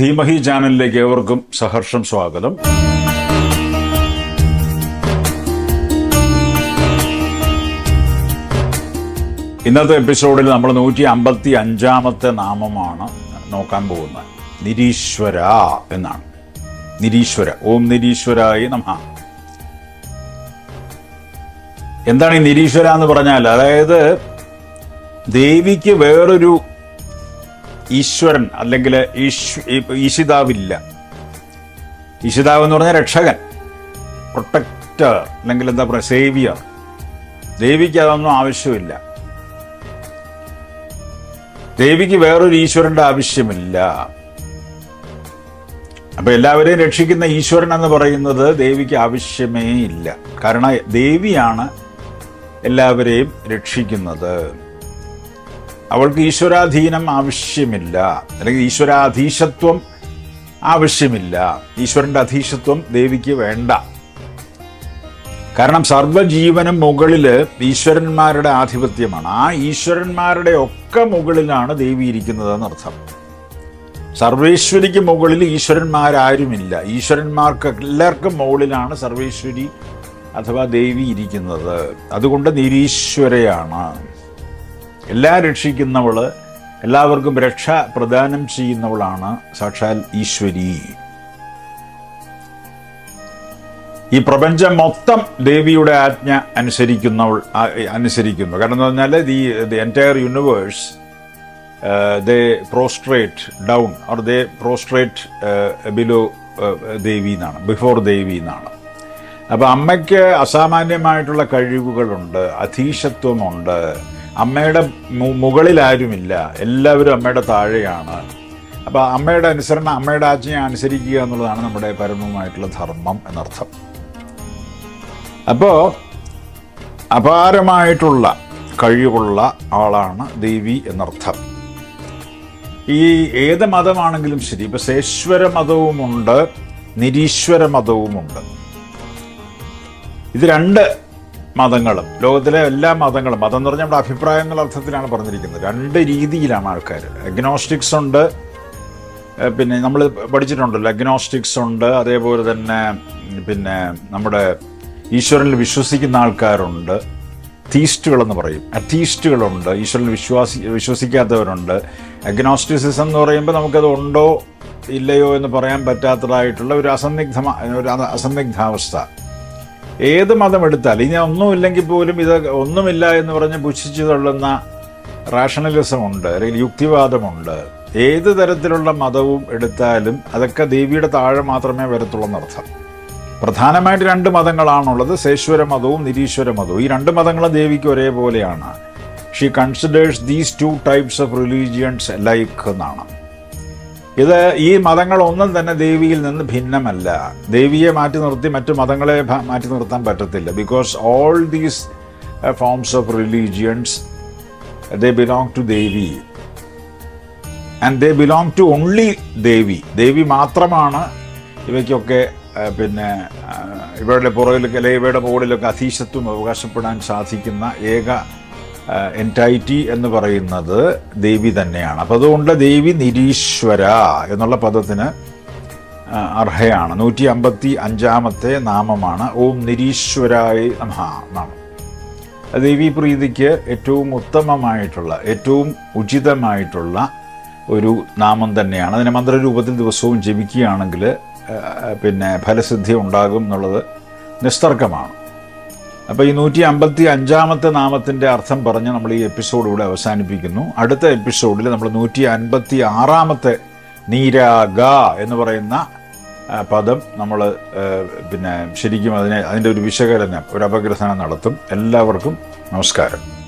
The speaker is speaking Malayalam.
ധീമഹി ചാനലിലേക്ക് ഏവർക്കും സഹർഷം സ്വാഗതം. ഇന്നത്തെ എപ്പിസോഡിൽ നമ്മൾ നൂറ്റി അമ്പത്തി അഞ്ചാമത്തെ നാമമാണ് നോക്കാൻ പോകുന്നത്. നിരീശ്വര എന്നാണ്. നിരീശ്വര. ഓം നിരീശ്വരായി നമ. എന്താണ് ഈ നിരീശ്വര എന്ന് പറഞ്ഞാൽ അതായത് ദേവിക്ക് വേറൊരു ഈശ്വരൻ അല്ലെങ്കിൽ ഈശിതാവില്ല. ഈശിതാവ് എന്ന് പറഞ്ഞാൽ രക്ഷകൻ പ്രൊട്ടക്ടർ അല്ലെങ്കിൽ എന്താ പറയുക സേവിയർ. ദേവിക്ക് അതൊന്നും ആവശ്യമില്ല. ദേവിക്ക് വേറൊരു ഈശ്വരന്റെ ആവശ്യമില്ല. അപ്പൊ എല്ലാവരെയും രക്ഷിക്കുന്ന ഈശ്വരൻ എന്ന് പറയുന്നത് ദേവിക്ക് ആവശ്യമേ ഇല്ല. കാരണം ദേവിയാണ് എല്ലാവരെയും രക്ഷിക്കുന്നത്. അവൾക്ക് ഈശ്വരാധീനം ആവശ്യമില്ല. അല്ലെങ്കിൽ ഈശ്വരാധീശത്വം ആവശ്യമില്ല. ഈശ്വരന്റെ അധീശത്വം ദേവിക്ക് വേണ്ട. കാരണം സർവജീവനും മുകളിൽ ഈശ്വരന്മാരുടെ ആധിപത്യമാണ്. ആ ഈശ്വരന്മാരുടെ ഒക്കെ മുകളിലാണ് ദേവി ഇരിക്കുന്നത് എന്നർത്ഥം സർവേശ്വരിക്ക് മുകളിൽ ഈശ്വരന്മാരാരുമില്ല. ഈശ്വരന്മാർക്ക് എല്ലാവർക്കും മുകളിലാണ് സർവേശ്വരി അഥവാ ദേവി ഇരിക്കുന്നത്. അതുകൊണ്ട് നിരീശ്വരയാണ്. എല്ലാം രക്ഷിക്കുന്നവൾ എല്ലാവർക്കും രക്ഷ പ്രദാനം ചെയ്യുന്നവളാണ് സാക്ഷാൽ ഈശ്വരി. ഈ പ്രപഞ്ചം മൊത്തം ദേവിയുടെ ആജ്ഞ അനുസരിക്കുന്നവൾ അനുസരിക്കുന്നു. കാരണം എന്ന് പറഞ്ഞാൽ the the entire universe they prostrate down or they prostrate below Devi എന്നാണ് ബിഫോർ ദേവി എന്നാണ്. അപ്പോൾ അമ്മയ്ക്ക് അസാമാന്യമായിട്ടുള്ള കഴിവുകളുണ്ട് അധീശത്വമുണ്ട് അമ്മയുടെ മുകളിലാരുമില്ല. എല്ലാവരും അമ്മയുടെ താഴെയാണ്. അപ്പോൾ അമ്മയുടെ അനുസരണം അമ്മയുടെ ആജ്ഞയെ അനുസരിക്കുക എന്നുള്ളതാണ് നമ്മുടെ പരമമായിട്ടുള്ള ധർമ്മം എന്നർത്ഥം. അപ്പോൾ അപാരമായിട്ടുള്ള കഴിവുള്ള ആളാണ് ദേവി എന്നർത്ഥം. ഈ ഏത് മതമാണെങ്കിലും ശരി. ഇപ്പം സേശ്വര മതവുമുണ്ട് നിരീശ്വര മതവുമുണ്ട്. ഇത് രണ്ട് മതങ്ങളും. ലോകത്തിലെ എല്ലാ മതങ്ങളും. മതം എന്ന് പറഞ്ഞാൽ നമ്മുടെ അഭിപ്രായങ്ങൾ അർത്ഥത്തിലാണ് പറഞ്ഞിരിക്കുന്നത്. രണ്ട് രീതിയിലാണ് ആൾക്കാർ അഗ്നോസ്റ്റിക്സ് ഉണ്ട്. പിന്നെ നമ്മൾ പഠിച്ചിട്ടുണ്ടല്ലോ. അഗ്നോസ്റ്റിക്സ് ഉണ്ട്. അതേപോലെ തന്നെ പിന്നെ നമ്മുടെ ഈശ്വരനിൽ വിശ്വസിക്കുന്ന ആൾക്കാരുണ്ട്. തീസ്റ്റുകളെന്ന് പറയും. അത്തീസ്റ്റുകളുണ്ട് ഈശ്വരനിൽ വിശ്വാസി വിശ്വസിക്കാത്തവരുണ്ട്. അഗ്നോസ്റ്റിസിസം എന്ന് പറയുമ്പോൾ നമുക്കത് ഉണ്ടോ ഇല്ലയോ എന്ന് പറയാൻ പറ്റാത്തതായിട്ടുള്ള ഒരു അസന്നിഗ്ധ ഒരു അസന്നിഗ്ധാവസ്ഥ ഏത് മതം എടുത്താൽ ഇനി ഒന്നുമില്ലെങ്കിൽ പോലും ഇത് ഒന്നുമില്ല എന്ന് പറഞ്ഞ് പുച്ഛിച്ചു തള്ളുന്ന റാഷണലിസം ഉണ്ട് അല്ലെങ്കിൽ യുക്തിവാദമുണ്ട്. ഏത് തരത്തിലുള്ള മതവും എടുത്താലും അതൊക്കെ ദേവിയുടെ താഴെ മാത്രമേ വരത്തുള്ളൂ എന്നർത്ഥം. പ്രധാനമായിട്ട് രണ്ട് മതങ്ങളാണുള്ളത് സേശ്വര മതവും നിരീശ്വര മതവും. ഈ രണ്ട് മതങ്ങളും ദേവിക്ക് ഒരേപോലെയാണ്. She considers these two types of religions like എന്നാണ്. ഇത് ഈ മതങ്ങളൊന്നും തന്നെ ദേവിയിൽ നിന്ന് ഭിന്നമല്ല. ദേവിയെ മാറ്റി നിർത്തി മറ്റു മതങ്ങളെ മാറ്റി നിർത്താൻ പറ്റത്തില്ല. Because all these forms of religions they belong to Devi. And they belong to only Devi. Devi മാത്രമാണ് ഇവയ്ക്കൊക്കെ ആ, പിന്നെ ഇവയുടെ ഇവരുടെ പുറകിലൊക്കെ അല്ലെങ്കിൽ ഇവയുടെ മുകളിലൊക്കെ അധീശത്വം അവകാശപ്പെടാൻ സാധിക്കുന്ന ഏക എന്റൈറ്റി എന്ന് പറയുന്നത് ദേവി തന്നെയാണ്. അപ്പം അതുകൊണ്ട് ദേവി നിരീശ്വര എന്നുള്ള പദത്തിന് അർഹയാണ്. നൂറ്റി അമ്പത്തി അഞ്ചാമത്തെ നാമമാണ് ഓം നിരീശ്വരായ നമ എന്നാണ്. ദേവി പ്രീതിക്ക് ഏറ്റവും ഉത്തമമായിട്ടുള്ള ഏറ്റവും ഉചിതമായിട്ടുള്ള ഒരു നാമം തന്നെയാണ്. അതിനെ മന്ത്രരൂപത്തിൽ ദിവസവും ജപിക്കുകയാണെങ്കിൽ പിന്നെ ഫലസിദ്ധി ഉണ്ടാകും എന്നുള്ളത് നിസ്തർക്കമാണ്. അപ്പോൾ ഈ നൂറ്റി അമ്പത്തി അഞ്ചാമത്തെ നാമത്തിന്റെ അർത്ഥം പറഞ്ഞ് നമ്മൾ ഈ എപ്പിസോഡ് ഇവിടെ അവസാനിപ്പിക്കുന്നു. അടുത്ത എപ്പിസോഡിൽ നമ്മൾ നൂറ്റി അൻപത്തി ആറാമത്തെ നീരാഗ എന്ന് പറയുന്ന പദം നമ്മൾ പിന്നെ ശരിക്കും അതിനെ അതിന്റെ ഒരു വിശകലനം ഒരു അപഗ്രഥനം നടത്തും. എല്ലാവർക്കും നമസ്കാരം.